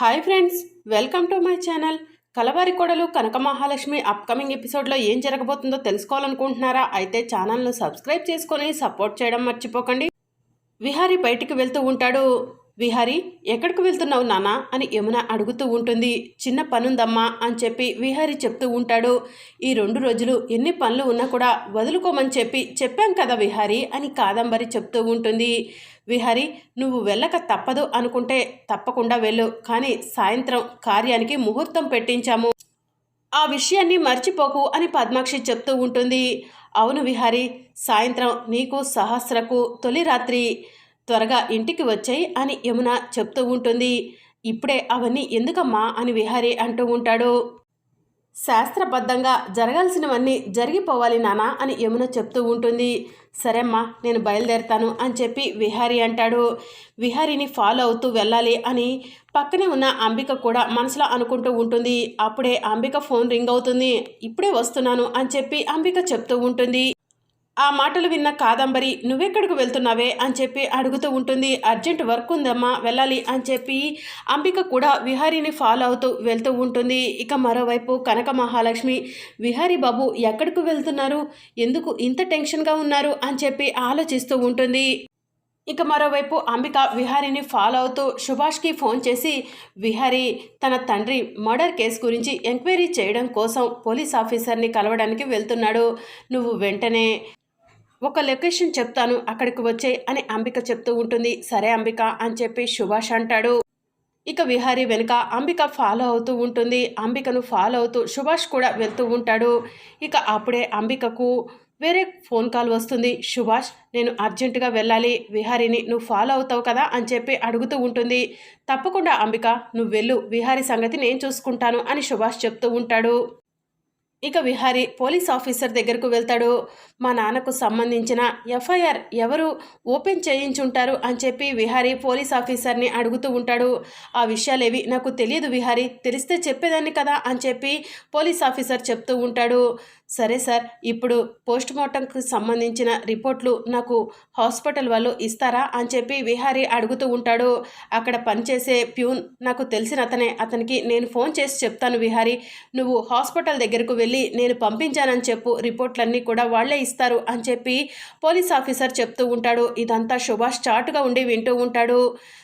Hi friends welcome to my channel. Kalavari Kodalu Kanaka Mahalakshmi upcoming ఎపిసోడ్లో ఏం జరగబోతుందో తెలుసుకోవాలనుకుంటున్నారా? అయితే ఛానల్ను సబ్స్క్రైబ్ చేసుకొని సపోర్ట్ చేయడం మర్చిపోకండి. విహారి బయటికి వెళ్తూ ఉంటాడు. విహారి ఎక్కడికి వెళ్తున్నావు నానా? అని యమున అడుగుతూ ఉంటుంది. చిన్న పనుందమ్మా అని చెప్పి విహారి చెప్తూ ఉంటాడు. ఈ రెండు రోజులు ఎన్ని పనులు ఉన్నా కూడా వదులుకోమని చెప్పి చెప్పాం కదా విహారి అని కాదంబరి చెప్తూ ఉంటుంది. విహారి నువ్వు వెళ్ళక తప్పదు అనుకుంటే తప్పకుండా వెళ్ళు. కానీ సాయంత్రం కార్యానికి ముహూర్తం పెట్టించాము. ఆ విషయాన్ని మర్చిపోకు అని పద్మాక్షి చెప్తూ ఉంటుంది. అవును విహారి సాయంత్రం నీకు సహస్రకు తొలి రాత్రి. త్వరగా ఇంటికి వచ్చాయి అని యమున చెప్తూ ఉంటుంది. ఇప్పుడే అవన్నీ ఎందుకమ్మా అని విహారి అంటూ ఉంటాడు. శాస్త్రబద్ధంగా జరగాల్సినవన్నీ జరిగిపోవాలి నానా అని యమున చెప్తూ ఉంటుంది. సరేమ్మా నేను బయలుదేరుతాను అని చెప్పి విహారి అంటాడు. విహారిని ఫాలో అవుతూ వెళ్ళాలి అని పక్కనే ఉన్న అంబిక కూడా మనసులో అనుకుంటూ ఉంటుంది. అప్పుడే అంబిక ఫోన్ రింగ్ అవుతుంది. ఇప్పుడే వస్తున్నాను అని చెప్పి అంబిక చెప్తూ ఉంటుంది. ఆ మాటలు విన్న కాదంబరి నువ్వెక్కడికి వెళ్తున్నావే? అని చెప్పి అడుగుతూ ఉంటుంది. అర్జెంట్ వర్క్ ఉందమ్మా వెళ్ళాలి అని చెప్పి అంబిక కూడా విహారీని ఫాలో అవుతూ వెళ్తూ ఉంటుంది. ఇక మరోవైపు కనక మహాలక్ష్మి విహారీ బాబు ఎక్కడికి వెళ్తున్నారు? ఎందుకు ఇంత టెన్షన్గా ఉన్నారు? అని చెప్పి ఆలోచిస్తూ ఉంటుంది. ఇక మరోవైపు అంబిక విహారీని ఫాలో అవుతూ సుభాష్కి ఫోన్ చేసి విహారీ తన తండ్రి మర్డర్ కేసు గురించి ఎంక్వైరీ చేయడం కోసం పోలీస్ ఆఫీసర్ని కలవడానికి వెళ్తున్నాడు. నువ్వు వెంటనే ఒక లొకేషన్ చెప్తాను అక్కడికి వచ్చే అని అంబిక చెప్తూ ఉంటుంది. సరే అంబిక అని చెప్పి సుభాష్ అంటాడు. ఇక విహారీ వెనుక అంబిక ఫాలో అవుతూ ఉంటుంది. అంబికను ఫాలో అవుతూ సుభాష్ కూడా వెళ్తూ ఉంటాడు. ఇక అప్పుడే అంబికకు వేరే ఫోన్ కాల్ వస్తుంది. సుభాష్ నేను అర్జెంటుగా వెళ్ళాలి. విహారీని నువ్వు ఫాలో అవుతావు కదా అని చెప్పి అడుగుతూ ఉంటుంది. తప్పకుండా అంబిక నువ్వు వెళ్ళు. విహారీ సంగతి నేను చూసుకుంటాను అని సుభాష్ చెప్తూ ఉంటాడు. ఇక విహారీ పోలీస్ ఆఫీసర్ దగ్గరకు వెళ్తాడు. మా నాన్నకు సంబంధించిన ఎఫ్ఐఆర్ ఎవరు ఓపెన్ చేయించుంటారు అని చెప్పి విహారీ పోలీస్ ఆఫీసర్ని అడుగుతూ ఉంటాడు. ఆ విషయాలేవి నాకు తెలియదు విహారీ తెలిస్తే చెప్పేదాన్ని కదా అని చెప్పి పోలీస్ ఆఫీసర్ చెప్తూ ఉంటాడు. సరే సార్ ఇప్పుడు పోస్ట్ మార్టంకి సంబంధించిన రిపోర్ట్లు నాకు హాస్పిటల్ వాళ్ళు ఇస్తారా అని చెప్పి విహారీ అడుగుతూ ఉంటాడు. అక్కడ పనిచేసే ప్యూన్ నాకు తెలిసిన అతనే అతనికి నేను ఫోన్ చేసి చెప్తాను విహారీ నువ్వు హాస్పిటల్ దగ్గరకు వెళ్ళి నేను పంపించానని చెప్పు రిపోర్ట్లన్నీ కూడా వాళ్ళే ఇస్తారు అని చెప్పి పోలీస్ ఆఫీసర్ చెప్తూ ఉంటాడు. ఇదంతా సుభాష్ చాటుగా ఉండి వింటూ ఉంటాడు.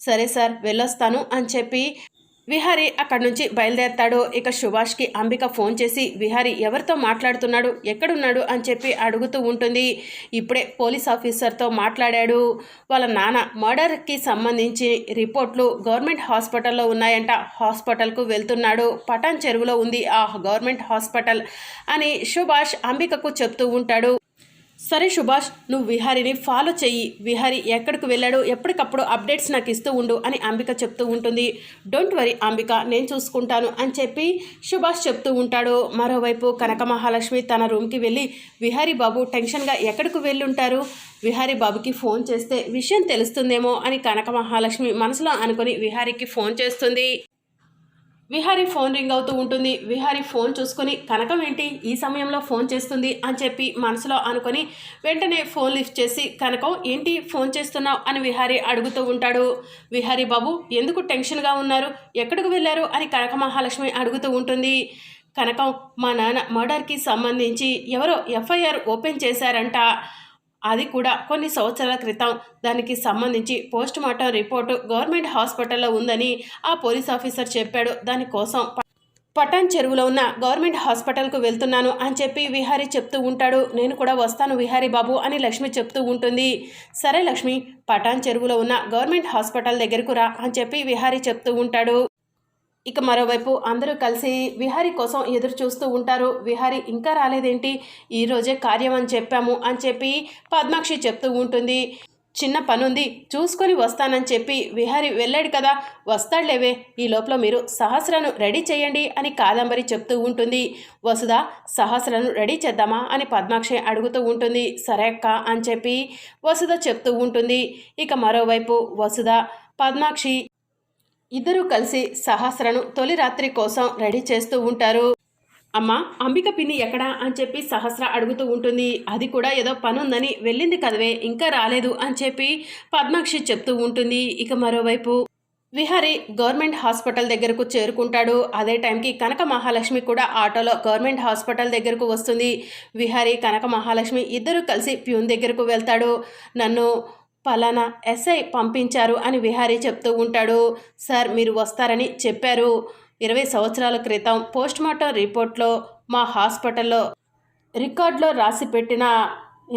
సరే సార్ వెళ్ళొస్తాను అని చెప్పి విహారి అక్కడి నుంచి బయలుదేరతాడు. ఇక సుభాష్కి అంబిక ఫోన్ చేసి విహారి ఎవరితో మాట్లాడుతున్నాడు? ఎక్కడున్నాడు? అని చెప్పి అడుగుతూ ఉంటుంది. ఇప్పుడే పోలీస్ ఆఫీసర్తో మాట్లాడాడు. వాళ్ళ నాన్న మర్డర్కి సంబంధించి రిపోర్ట్లు గవర్నమెంట్ హాస్పిటల్లో ఉన్నాయంట. హాస్పిటల్కు వెళ్తున్నాడు. పటాన్ చెరువులో ఉంది. ఆ గవర్నమెంట్ హాస్పిటల్ అని సుభాష్ అంబికకు చెప్తూ ఉంటాడు. సరే సుభాష్ నువ్వు విహారిని ఫాలో చెయ్యి. విహారి ఎక్కడికి వెళ్ళాడో ఎప్పటికప్పుడు అప్డేట్స్ నాకు ఇస్తూ ఉండు అని అంబిక చెప్తూ ఉంటుంది. డోంట్ వరీ అంబిక నేను చూసుకుంటాను అని చెప్పి సుభాష్ చెప్తూ ఉంటాడు. మరోవైపు కనక మహాలక్ష్మి తన రూమ్కి వెళ్ళి విహారీ బాబు టెన్షన్గా ఎక్కడికి వెళ్ళుంటారు? విహారీ బాబుకి ఫోన్ చేస్తే విషయం తెలుస్తుందేమో అని కనక మహాలక్ష్మి మనసులో అనుకుని విహారీకి ఫోన్ చేస్తుంది. విహారీ ఫోన్ రింగ్ అవుతూ ఉంటుంది. విహారీ ఫోన్ చూసుకొని కనకం ఏంటి? ఈ సమయంలో ఫోన్ చేస్తుంది అని చెప్పి మనసులో అనుకొని వెంటనే ఫోన్ లిఫ్ట్ చేసి కనకం ఏంటి ఫోన్ చేస్తున్నావు? అని విహారీ అడుగుతూ ఉంటాడు. విహారీ బాబు ఎందుకు టెన్షన్గా ఉన్నారు? ఎక్కడికి వెళ్ళారు? అని కనక మహాలక్ష్మి అడుగుతూ ఉంటుంది. కనకం మా నాన్న మర్డర్కి సంబంధించి ఎవరో ఎఫ్ఐఆర్ ఓపెన్ చేశారంట. అది కూడా కొన్ని సంవత్సరాల క్రితం. దానికి సంబంధించి పోస్ట్ మార్టం రిపోర్టు గవర్నమెంట్ హాస్పిటల్లో ఉందని ఆ పోలీస్ ఆఫీసర్ చెప్పాడు. దానికోసం పటాన్ చెరువులో ఉన్న గవర్నమెంట్ హాస్పిటల్కు వెళ్తున్నాను అని చెప్పి విహారీ చెప్తూ ఉంటాడు. నేను కూడా వస్తాను విహారీ బాబు అని లక్ష్మి చెప్తూ ఉంటుంది. సరే లక్ష్మి పటాన్ చెరువులో ఉన్న గవర్నమెంట్ హాస్పిటల్ దగ్గరకు రా అని చెప్పి విహారీ చెప్తూ ఉంటాడు. ఇక మరోవైపు అందరూ కలిసి విహారీ కోసం ఎదురు చూస్తూ ఉంటారు. విహారీ ఇంకా రాలేదేంటి? ఈరోజే కార్యం అని చెప్పాము అని చెప్పి పద్మాక్షి చెప్తూ ఉంటుంది. చిన్న పనుంది చూసుకొని వస్తానని చెప్పి విహారీ వెళ్ళాడు కదా వస్తాడులేవే ఈ లోపల మీరు సహస్రను రెడీ చేయండి అని కాదంబరి చెప్తూ ఉంటుంది. వసుధ సహస్రను రెడీ చేద్దామా అని పద్మాక్షి అడుగుతూ ఉంటుంది. సరే అక్క అని చెప్పి వసుధ చెప్తూ ఉంటుంది. ఇక మరోవైపు వసుధ పద్మాక్షి ఇద్దరూ కలిసి సహస్రను తొలి రాత్రి కోసం రెడీ చేస్తూ ఉంటారు. అమ్మ అంబిక పిన్ని ఎక్కడా అని చెప్పి సహస్ర అడుగుతూ ఉంటుంది. అది కూడా ఏదో పని ఉందని వెళ్ళింది కదవే ఇంకా రాలేదు అని చెప్పి పద్మాక్షి చెప్తూ ఉంటుంది. ఇక మరోవైపు విహారీ గవర్నమెంట్ హాస్పిటల్ దగ్గరకు చేరుకుంటాడు. అదే టైంకి కనక మహాలక్ష్మి కూడా ఆటోలో గవర్నమెంట్ హాస్పిటల్ దగ్గరకు వస్తుంది. విహారీ కనక మహాలక్ష్మి ఇద్దరు కలిసి ప్యూన్ దగ్గరకు వెళ్తాడు. నన్ను పలానా ఎస్ఐ పంపించారు అని విహారీ చెప్తూ ఉంటాడు. సార్ మీరు వస్తారని చెప్పారు. ఇరవై సంవత్సరాల క్రితం పోస్ట్మార్టం రిపోర్ట్లో మా హాస్పిటల్లో రికార్డులో రాసి పెట్టిన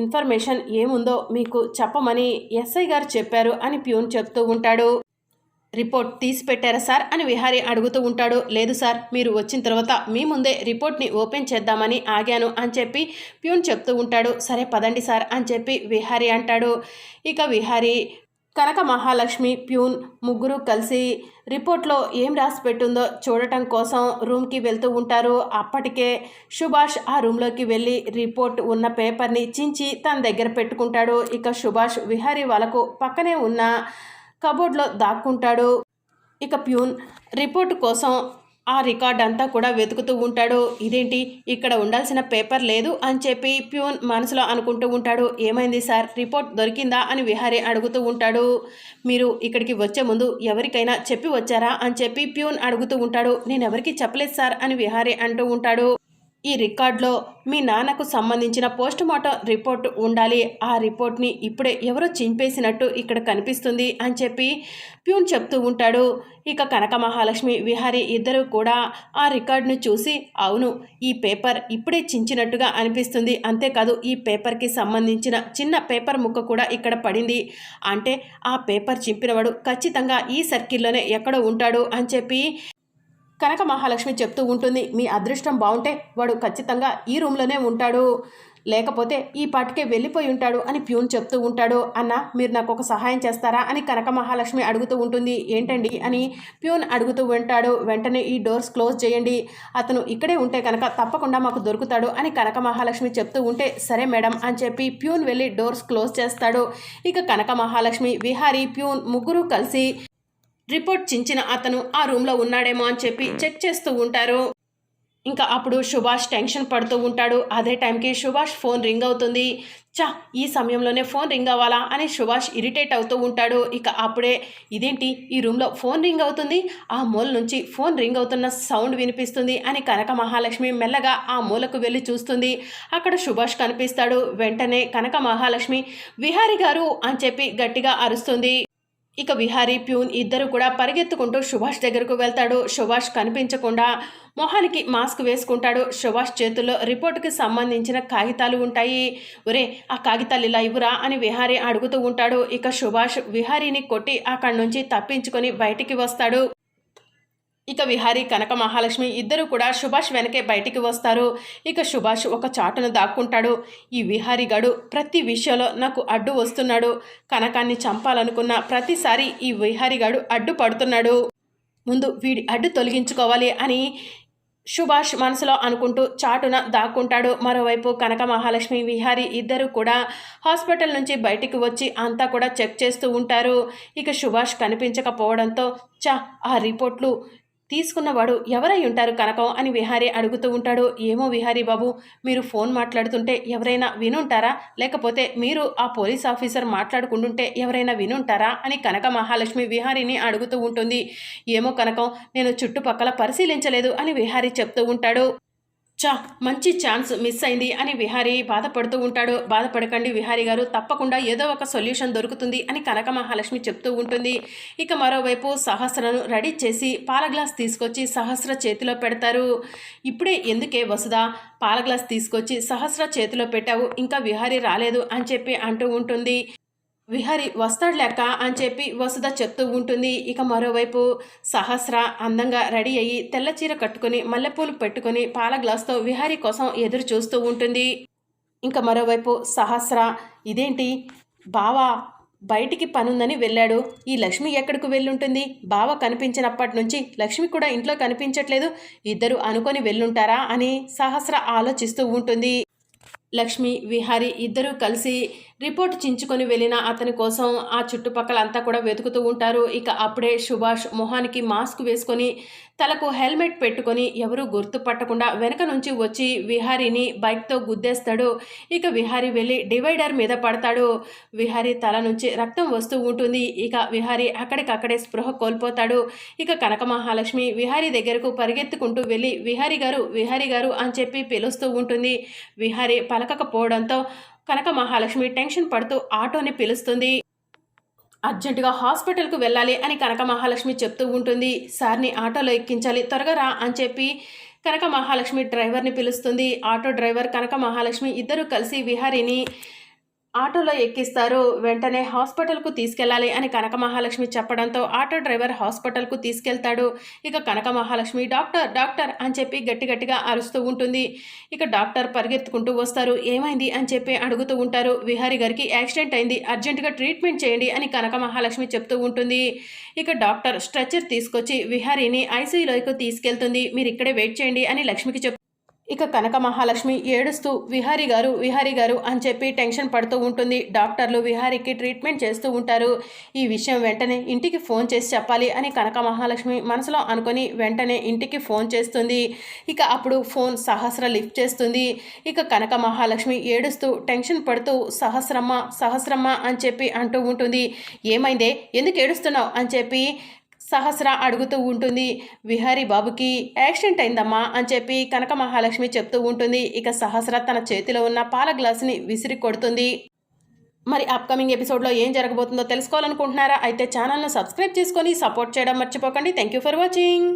ఇన్ఫర్మేషన్ ఏముందో మీకు చెప్పమని ఎస్ఐ గారు చెప్పారు అని ప్యూన్ చెప్తూ ఉంటాడు. రిపోర్ట్ తీసి పెట్టారా సార్ అని విహారీ అడుగుతూ ఉంటాడు. లేదు సార్ మీరు వచ్చిన తర్వాత మీ ముందే రిపోర్ట్ని ఓపెన్ చేద్దామని ఆగాను అని చెప్పి ప్యూన్ చెప్తూ ఉంటాడు. సరే పదండి సార్ అని చెప్పి విహారీ అంటాడు. ఇక విహారీ కనక మహాలక్ష్మి ప్యూన్ ముగ్గురు కలిసి రిపోర్ట్లో ఏం రాసి పెట్టుందో చూడటం కోసం రూమ్కి వెళ్తూ ఉంటారు. అప్పటికే సుభాష్ ఆ రూమ్లోకి వెళ్ళి రిపోర్ట్ ఉన్న పేపర్ని చించి తన దగ్గర పెట్టుకుంటాడు. ఇక సుభాష్ విహారీ వాళ్ళకు పక్కనే ఉన్న కబోర్డ్లో దాక్కుంటాడు. ఇక ప్యూన్ రిపోర్ట్ కోసం ఆ రికార్డ్ అంతా కూడా వెతుకుతూ ఉంటాడు. ఇదేంటి? ఇక్కడ ఉండాల్సిన పేపర్ లేదు అని చెప్పి ప్యూన్ మనసులో అనుకుంటూ ఉంటాడు. ఏమైంది సార్? రిపోర్ట్ దొరికిందా అని విహారీ అడుగుతూ ఉంటాడు. మీరు ఇక్కడికి వచ్చే ముందు ఎవరికైనా చెప్పి వచ్చారా అని చెప్పి ప్యూన్ అడుగుతూ ఉంటాడు. నేను ఎవరికి చెప్పలేదు సార్ అని విహారీ అంటూ ఉంటాడు. ఈ రికార్డులో మీ నాన్నకు సంబంధించిన పోస్ట్ మార్టం రిపోర్ట్ ఉండాలి. ఆ రిపోర్ట్ని ఇప్పుడే ఎవరో చింపేసినట్టు ఇక్కడ కనిపిస్తుంది అని చెప్పి ప్యూన్ చెప్తూ ఉంటాడు. ఇక కనక మహాలక్ష్మి విహారీ ఇద్దరు కూడా ఆ రికార్డును చూసి అవును ఈ పేపర్ ఇప్పుడే చించినట్టుగా అనిపిస్తుంది. అంతేకాదు ఈ పేపర్కి సంబంధించిన చిన్న పేపర్ ముక్క కూడా ఇక్కడ పడింది. అంటే ఆ పేపర్ చింపినవాడు ఖచ్చితంగా ఈ సర్కిల్లోనే ఎక్కడో ఉంటాడు అని చెప్పి కనక మహాలక్ష్మి చెప్తూ ఉంటుంది మీ అదృష్టం బాగుంటే వాడు ఖచ్చితంగా ఈ రూమ్లోనే ఉంటాడు. లేకపోతే ఈ పాటికే వెళ్ళిపోయి ఉంటాడు అని ప్యూన్ చెప్తూ ఉంటాడు. అన్న మీరు నాకు ఒక సహాయం చేస్తారా? అని కనక మహాలక్ష్మి అడుగుతూ ఉంటుంది. ఏంటండి? అని ప్యూన్ అడుగుతూ ఉంటాడు. వెంటనే ఈ డోర్స్ క్లోజ్ చేయండి. అతను ఇక్కడే ఉంటే కనుక తప్పకుండా మాకు దొరుకుతాడు అని కనక మహాలక్ష్మి చెప్తూ ఉంటే సరే మేడం అని చెప్పి ప్యూన్ వెళ్ళి డోర్స్ క్లోజ్ చేస్తాడు. ఇక కనక మహాలక్ష్మి విహారీ ప్యూన్ ముగ్గురు కలిసి రిపోర్ట్ చించిన అతను ఆ రూమ్లో ఉన్నాడేమో అని చెప్పి చెక్ చేస్తూ ఉంటారు. ఇంకా అప్పుడు సుభాష్ టెన్షన్ పడుతూ ఉంటాడు. అదే టైంకి సుభాష్ ఫోన్ రింగ్ అవుతుంది. చా ఈ సమయంలోనే ఫోన్ రింగ్ అవ్వాలా అని సుభాష్ ఇరిటేట్ అవుతూ ఉంటాడు. ఇక అప్పుడే ఇదేంటి? ఈ రూమ్లో ఫోన్ రింగ్ అవుతుంది. ఆ మూల నుంచి ఫోన్ రింగ్ అవుతున్న సౌండ్ వినిపిస్తుంది అని కనక మహాలక్ష్మి మెల్లగా ఆ మూలకు వెళ్ళి చూస్తుంది. అక్కడ సుభాష్ కనిపిస్తాడు. వెంటనే కనక మహాలక్ష్మి విహారి గారు అని చెప్పి గట్టిగా అరుస్తుంది. ఇక విహారీ ప్యూన్ ఇద్దరు కూడా పరిగెత్తుకుంటూ సుభాష్ దగ్గరకు వెళ్తాడు. సుభాష్ కనిపించకుండా మొహానికి మాస్క్ వేసుకుంటాడు. సుభాష్ చేతుల్లో రిపోర్టుకి సంబంధించిన కాగితాలు ఉంటాయి. ఒరే ఆ కాగితాలు ఇలా ఇవ్వరా అని విహారీ అడుగుతూ ఉంటాడు. ఇక సుభాష్ విహారీని కొట్టి అక్కడి నుంచి తప్పించుకొని బయటికి వస్తాడు. ఇక విహారీ కనక మహాలక్ష్మి ఇద్దరు కూడా సుభాష్ వెనకే బయటికి వస్తారు. ఇక సుభాష్ ఒక చాటును దాక్కుంటాడు. ఈ విహారీ గడు ప్రతి విషయంలో నాకు అడ్డు వస్తున్నాడు. కనకాన్ని చంపాలనుకున్న ప్రతిసారి ఈ విహారీ గడు అడ్డు పడుతున్నాడు. ముందు వీడి అడ్డు తొలగించుకోవాలి అని సుభాష్ మనసులో అనుకుంటూ చాటున దాక్కుంటాడు. మరోవైపు కనక మహాలక్ష్మి విహారి ఇద్దరు కూడా హాస్పిటల్ నుంచి బయటికి వచ్చి అంతా కూడా చెక్ చేస్తూ ఉంటారు. ఇక సుభాష్ కనిపించకపోవడంతో చా ఆ రిపోర్ట్లు తీసుకున్నవాడు ఎవరై ఉంటారు కనకం అని విహారీ అడుగుతూ ఉంటాడు. ఏమో విహారీ బాబు మీరు ఫోన్ మాట్లాడుతుంటే ఎవరైనా వినుంటారా? లేకపోతే మీరు ఆ పోలీస్ ఆఫీసర్ మాట్లాడుకుంటుంటే ఎవరైనా వినుంటారా? అని కనక మహాలక్ష్మి విహారీని అడుగుతూ ఉంటుంది. ఏమో కనకం నేను చుట్టుపక్కల పరిశీలించలేదు అని విహారీ చెప్తూ ఉంటాడు. చా మంచి ఛాన్స్ మిస్ అయింది అని విహారీ బాధపడుతూ ఉంటాడు. బాధపడకండి విహారీ గారు తప్పకుండా ఏదో ఒక సొల్యూషన్ దొరుకుతుంది అని కనక మహాలక్ష్మి చెప్తూ ఉంటుంది. ఇక మరోవైపు సహస్రను రెడీ చేసి పాల గ్లాస్ తీసుకొచ్చి సహస్ర చేతిలో పెడతారు. ఇప్పుడే ఎందుకే వసుధ పాల గ్లాస్ తీసుకొచ్చి సహస్ర చేతిలో పెట్టావు ఇంకా విహారీ రాలేదు అని చెప్పి అంటూ ఉంటుంది. విహారి వస్తాడు అని చెప్పి వసుధ చెప్తూ ఉంటుంది. ఇక మరోవైపు సహస్ర అందంగా రెడీ అయ్యి తెల్ల చీర కట్టుకుని మల్లెపూలు పెట్టుకుని పాల గ్లాస్తో విహారి కోసం ఎదురు చూస్తూ ఉంటుంది. ఇంకా మరోవైపు సహస్ర ఇదేంటి? బావా బయటికి పనుందని వెళ్ళాడు. ఈ లక్ష్మి ఎక్కడికి వెళ్ళుంటుంది? బావ కనిపించినప్పటి నుంచి లక్ష్మి కూడా ఇంట్లో కనిపించట్లేదు. ఇద్దరు అనుకొని వెళ్ళుంటారా? అని సహస్ర ఆలోచిస్తూ ఉంటుంది. లక్ష్మి విహారి ఇద్దరూ కలిసి రిపోర్ట్ చించుకొని వెళ్ళిన అతని కోసం ఆ చుట్టుపక్కల అంతా కూడా వెతుకుతూ ఉంటారు. ఇక అప్పుడే సుభాష్ మొహానికి మాస్క్ వేసుకొని తలకు హెల్మెట్ పెట్టుకొని ఎవరూ గుర్తుపట్టకుండా వెనక నుంచి వచ్చి విహారీని బైక్తో గుద్దేస్తాడు. ఇక విహారీ వెళ్ళి డివైడర్ మీద పడతాడు. విహారీ తల నుంచి రక్తం వస్తూ ఉంటుంది. ఇక విహారీ అక్కడికక్కడే స్పృహ కోల్పోతాడు. ఇక కనక మహాలక్ష్మి విహారీ దగ్గరకు పరిగెత్తుకుంటూ వెళ్ళి విహారీ గారు విహారీ గారు అని చెప్పి పిలుస్తూ ఉంటుంది. విహారీ పలకకపోవడంతో కనక మహాలక్ష్మి టెన్షన్ పడుతూ ఆటోని పిలుస్తుంది. అర్జెంటుగా హాస్పిటల్కు వెళ్ళాలి అని కనక మహాలక్ష్మి చెప్తూ ఉంటుంది. సార్ని ఆటోలో ఎక్కించాలి త్వరగా రా అని చెప్పి కనక మహాలక్ష్మి డ్రైవర్ని పిలుస్తుంది. ఆటో డ్రైవర్ కనక మహాలక్ష్మి ఇద్దరు కలిసి విహారీని ఆటోలో ఎక్కిస్తారు. వెంటనే హాస్పిటల్కు తీసుకెళ్ళాలి అని కనక మహాలక్ష్మి చెప్పడంతో ఆటో డ్రైవర్ హాస్పిటల్కు తీసుకెళ్తాడు. ఇక కనక మహాలక్ష్మి డాక్టర్ డాక్టర్ అని చెప్పి గట్టి గట్టిగా అరుస్తూ ఉంటుంది. ఇక డాక్టర్ పరిగెత్తుకుంటూ వస్తారు. ఏమైంది అని చెప్పి అడుగుతూ ఉంటారు. విహారి గారికి యాక్సిడెంట్ అయింది. అర్జెంటుగా ట్రీట్మెంట్ చేయండి అని కనక మహాలక్ష్మి చెప్తూ ఉంటుంది. ఇక డాక్టర్ స్ట్రెచర్ తీసుకొచ్చి విహారీని ఐసీయూలోకి తీసుకెళ్తుంది. మీరు ఇక్కడే వెయిట్ చేయండి అని లక్ష్మికి చెప్ ఇక కనక మహాలక్ష్మి ఏడుస్తూ విహారీ గారు విహారీ గారు అని చెప్పి టెన్షన్ పడుతూ ఉంటుంది. డాక్టర్లు విహారీకి ట్రీట్మెంట్ చేస్తూ ఉంటారు. ఈ విషయం వెంటనే ఇంటికి ఫోన్ చేసి చెప్పాలి అని కనక మహాలక్ష్మి మనసులో అనుకొని వెంటనే ఇంటికి ఫోన్ చేస్తుంది. ఇక అప్పుడు ఫోన్ సహస్ర లిఫ్ట్ చేస్తుంది. ఇక కనక మహాలక్ష్మి ఏడుస్తూ టెన్షన్ పడుతూ సహస్రమ్మ సహస్రమ్మ అని చెప్పి అంటూ ఉంటుంది. ఏమైందే? ఎందుకు ఏడుస్తున్నావు? అని చెప్పి సహస్ర అడుగుతూ ఉంటుంది. విహారీ బాబుకి యాక్సిడెంట్ అయిందమ్మా అని చెప్పి కనక మహాలక్ష్మి చెప్తూ ఉంటుంది. ఇక సహస్ర తన చేతిలో ఉన్న పాల గ్లాసుని విసిరి కొడుతుంది. మరి అప్కమింగ్ ఎపిసోడ్లో ఏం జరగబోతుందో తెలుసుకోవాలనుకుంటున్నారా? అయితే ఛానల్ను సబ్స్క్రైబ్ చేసుకొని సపోర్ట్ చేయడం మర్చిపోకండి. Thank you for watching